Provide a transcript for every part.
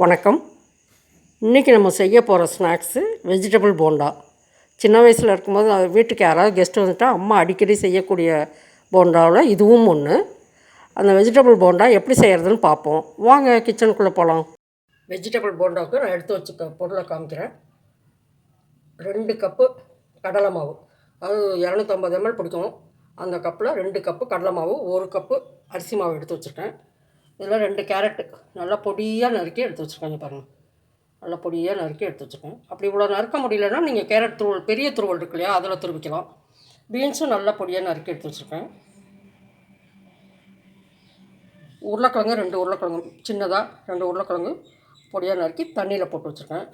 வணக்கம். இன்றைக்கி நம்ம செய்ய போகிற ஸ்நாக்ஸு வெஜிடபிள் போண்டா. சின்ன வயசில் இருக்கும்போது வீட்டுக்கு யாராவது கெஸ்ட் வந்துட்டால் அம்மா அடிக்கடி செய்யக்கூடிய போண்டாவில் இதுவும் ஒன்று அந்த வெஜிடபிள் போண்டா எப்படி செய்கிறதுன்னு பார்ப்போம். வாங்க கிச்சனுக்குள்ளே போகலாம் வெஜிடபிள் போண்டாவுக்கு நான் எடுத்து வச்சுக்க பொருளை காமிக்கிறேன். ரெண்டு கப்பு கடலை மாவு. அது இரநூத்தம்பது எம்எல் பிடிக்கும். அந்த கப்பில் ரெண்டு கப்பு கடலை மாவு ஒரு கப்பு அரிசி மாவு எடுத்து வச்சுருக்கேன். இதில் ரெண்டு கேரட்டு நல்லா பொடியாக நறுக்கி எடுத்து வச்சுருக்கேங்க பாருங்கள் நல்லா பொடியாக நறுக்கி எடுத்து வச்சுருக்கேன் அப்படி இவ்வளோ நறுக்க முடியலன்னா நீங்கள் கேரட் துருவல் பெரிய துருவல் இருக்கு இல்லையா அதில் துருவிக்கலாம். பீன்ஸும் நல்லா பொடியாக நறுக்கி எடுத்து வச்சுருக்கேன். உருளைக்கிழங்கு ரெண்டு உருளைக்கிழங்கு சின்னதாக ரெண்டு உருளைக்கிழங்கு பொடியாக நறுக்கி தண்ணியில் போட்டு வச்சுருக்கேன்.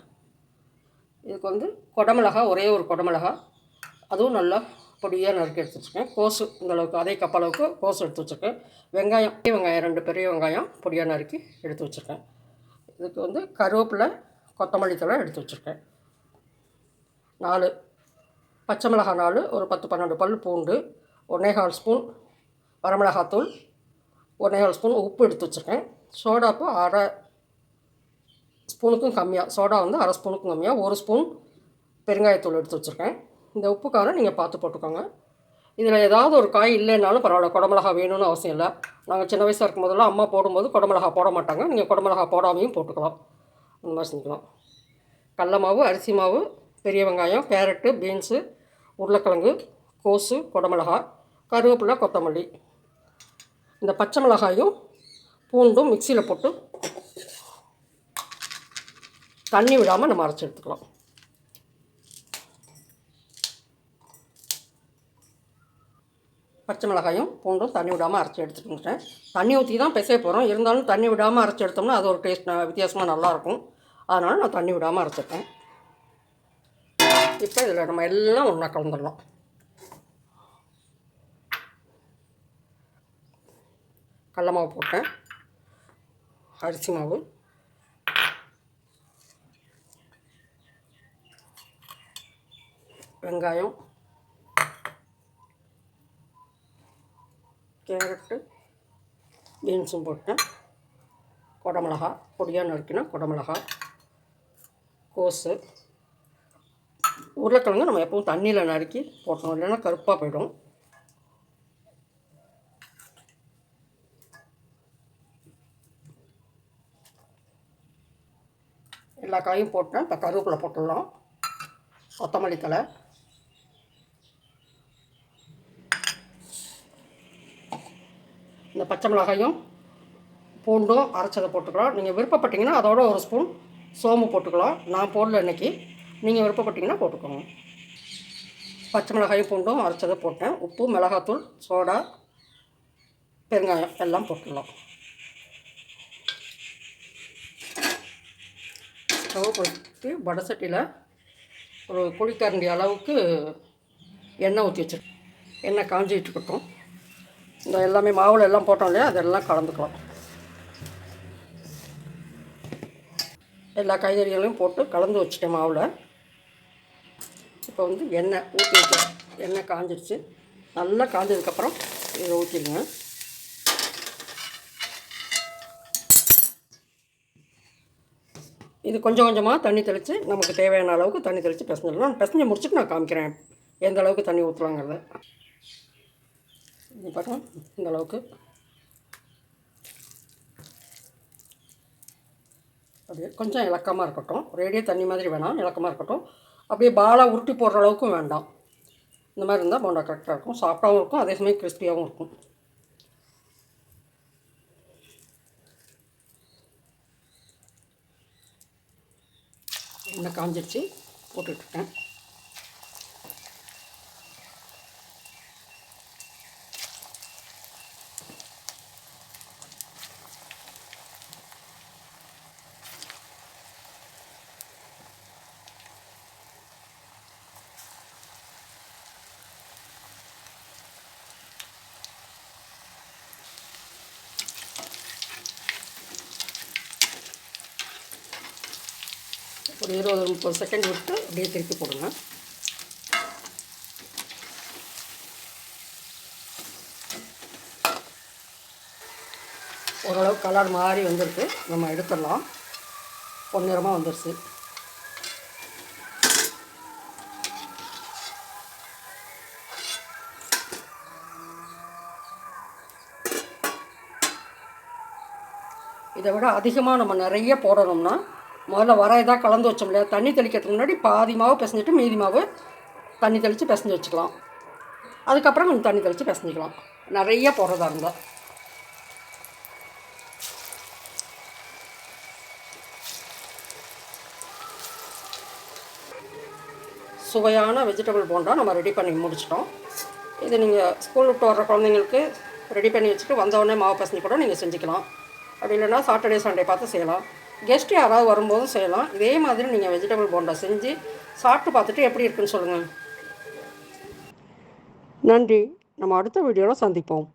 இதுக்கு வந்து கொடமிளகா ஒரே ஒரு கொடமிளகா. அதுவும் நல்லா பொடியாக நறுக்கி எடுத்து வச்சுருக்கேன் கோசு இந்த அளவுக்கு அதே கப்பளவுக்கு அளவுக்கு எடுத்து வச்சுருக்கேன். வெங்காயம் பெரிய வெங்காயம் ரெண்டு பெரிய வெங்காயம் பொடியாக நறுக்கி எடுத்து வச்சுருக்கேன். இதுக்கு வந்து கருவேப்பிலை கொத்தமல்லி தழை எடுத்து வச்சுருக்கேன். நாலு பச்சை மிளகாய் நாலு ஒரு பத்து பன்னெண்டு பல் பூண்டு ஒன்றேகால் ஸ்பூன் வரமிளகாத்தூள் ஒன்றேகால் ஸ்பூன் உப்பு எடுத்து வச்சுருக்கேன். சோடாப்பு அரை ஸ்பூனுக்கும் கம்மியாக சோடா வந்து அரை ஸ்பூனுக்கும் கம்மியாக ஒரு ஸ்பூன் பெருங்காயத்தூள் எடுத்து வச்சுருக்கேன். இந்த உப்பு காரம் நீங்கள் பார்த்து போட்டுக்கோங்க. இதில் ஏதாவது ஒரு காய் இல்லைன்னாலும் பரவாயில்ல குடமிளகா வேணும்னு அவசியம் இல்லை. நாங்கள் சின்ன வயசாக இருக்கும் போதெல்லாம் அம்மா போடும்போது குடமிளகா போட மாட்டாங்க. நீங்கள் குடமிளகா போடாமையும் போட்டுக்கலாம். அந்த மாதிரி செஞ்சுக்கலாம். கடல மாவு அரிசி மாவு பெரிய வெங்காயம் கேரட்டு பீன்ஸு உருளைக்கிழங்கு கோஸு குடமிளகா கருவேப்பிலை கொத்தமல்லி. இந்த பச்சை மிளகாயும் பூண்டும் மிக்சியில் போட்டு தண்ணி விடாமல் நம்ம அரைச்சி எடுத்துக்கலாம். பச்சை மிளகாயும் பூண்டும் தண்ணி விடாமல் அரைச்சி எடுத்துக்கிட்டேன் தண்ணி ஊற்றி தான் பிசைய போகிறோம் இருந்தாலும் தண்ணி விடாமல் அரைச்சி எடுத்தோம்னா அது ஒரு டேஸ்ட் வித்தியாசமாக நல்லாயிருக்கும் அதனால் நான் தண்ணி விடாமல் அரைச்சிருக்கேன். இப்போ இதில் நம்ம எல்லாம் ஒன்றா கலந்துடலாம். கடல மாவு போட்டேன். அரிசி மாவு. வெங்காயம். கேரட்டு பீன்ஸும் போட்டேன் கொடமிளகா பொடியாக நறுக்கினா கொடமிளகா கோஸு. உருளைக்கிழங்கு நம்ம எப்பவும் தண்ணியில் நறுக்கி போட்டோம் இல்லைன்னா கருப்பாக போயிடும். எல்லா காயும் போட்டேன். இப்போ கருவேப்பிலை போட்டுடலாம். கொத்தமல்லி தழை. இந்த பச்சை மிளகாயும் பூண்டும் அரைச்சதை போட்டுக்கலாம். நீங்கள் விருப்பப்பட்டிங்கன்னா அதோட ஒரு ஸ்பூன் சோம்பு போட்டுக்கலாம். நான் போடல இன்றைக்கி நீங்கள் விருப்பப்பட்டீங்கன்னா போட்டுக்கோங்க. பச்சை மிளகாயும் பூண்டும் அரைச்சதை போட்டேன். உப்பு மிளகாத்தூள் சோடா பெருங்காயம் எல்லாம் போட்டுடலாம் ஸ்டவ் போட்டு வடை சட்டியில் ஒரு குழிக்கரண்டி அளவுக்கு எண்ணெய் ஊற்றி வச்சிருக்கேன். எண்ணெய் காஞ்சிட்டு இருக்கட்டும். இந்த எல்லாமே மாவில் எல்லாம் போட்டோம் இல்லையா? அதெல்லாம் கலந்துக்கலாம். எல்லா காய்கறிகளையும் போட்டு கலந்து வச்சுட்டேன் மாவில். இப்போ வந்து எண்ணெய் ஊற்றி வச்சேன் எண்ணெய் காஞ்சிருச்சு. நல்லா காஞ்சதுக்கப்புறம் இதை ஊற்றிடுங்க இது கொஞ்சம் கொஞ்சமாக தண்ணி தெளித்து நமக்கு தேவையான அளவுக்கு தண்ணி தெளித்து பிசைஞ்சிடலாம். பிசைஞ்சு முடிச்சுட்டு நான் காமிக்கிறேன். எந்த அளவுக்கு தண்ணி ஊற்றலாங்கிறத இது பாருங்க இந்த அளவுக்கு. அப்படியே கொஞ்சம் இலக்கமாக இருக்கட்டும். ஒரேடியே தண்ணி மாதிரி வேணாம் இலக்கமாக இருக்கட்டும். அப்படியே பாலாக உருட்டி போடுற அளவுக்கும் வேண்டாம். இந்த மாதிரி இருந்தால் போண்டா கரெக்டாக இருக்கும். சாஃப்டாகவும் இருக்கும் அதே சமயம் கிறிஸ்பியாகவும் இருக்கும். எண்ணெய் காஞ்சிடுச்சு போட்டுட்ருக்கேன் ஒரு இருபது முப்பது செகண்ட் விட்டு அப்படியே திருப்பி போடுங்க. ஓரளவு கலர் மாறி வந்திருக்கு. நம்ம எடுத்துடலாம். பொன்னிறமாக வந்துருச்சு. இதை விட அதிகமாக நம்ம நிறைய போடணும்னா முதல்ல வர இதாக கலந்து வச்சோம் இல்லையா? தண்ணி தெளிக்கிறதுக்கு முன்னாடி பாதி மாவு பிசைஞ்சிட்டு மீதி மாவு தண்ணி தெளித்து பிசைஞ்சு வச்சுக்கலாம். அதுக்கப்புறம் கொஞ்சம் தண்ணி தெளித்து பிசைஞ்சிக்கலாம். நிறைய போடுறதா இருந்தால் சுவையான வெஜிடபிள் போண்டா நம்ம ரெடி பண்ணி முடிச்சிட்டோம். இது நீங்கள் ஸ்கூல் விட்டு வர்ற குழந்தைங்களுக்கு ரெடி பண்ணி வச்சுட்டு வந்தவுடனே மாவு பசங்க கூட நீங்கள் செஞ்சுக்கலாம். அப்படி இல்லைன்னா சாட்டர்டே சண்டே பார்த்து செய்யலாம். கெஸ்ட் யாராவது வரும்போதும் செய்யலாம். இதே மாதிரி நீங்கள் வெஜிடபிள் போண்டா செஞ்சு சாப்பிட்டு பார்த்துட்டு எப்படி இருக்குன்னு சொல்லுங்கள் நன்றி. நம்ம அடுத்த வீடியோவில் சந்திப்போம்.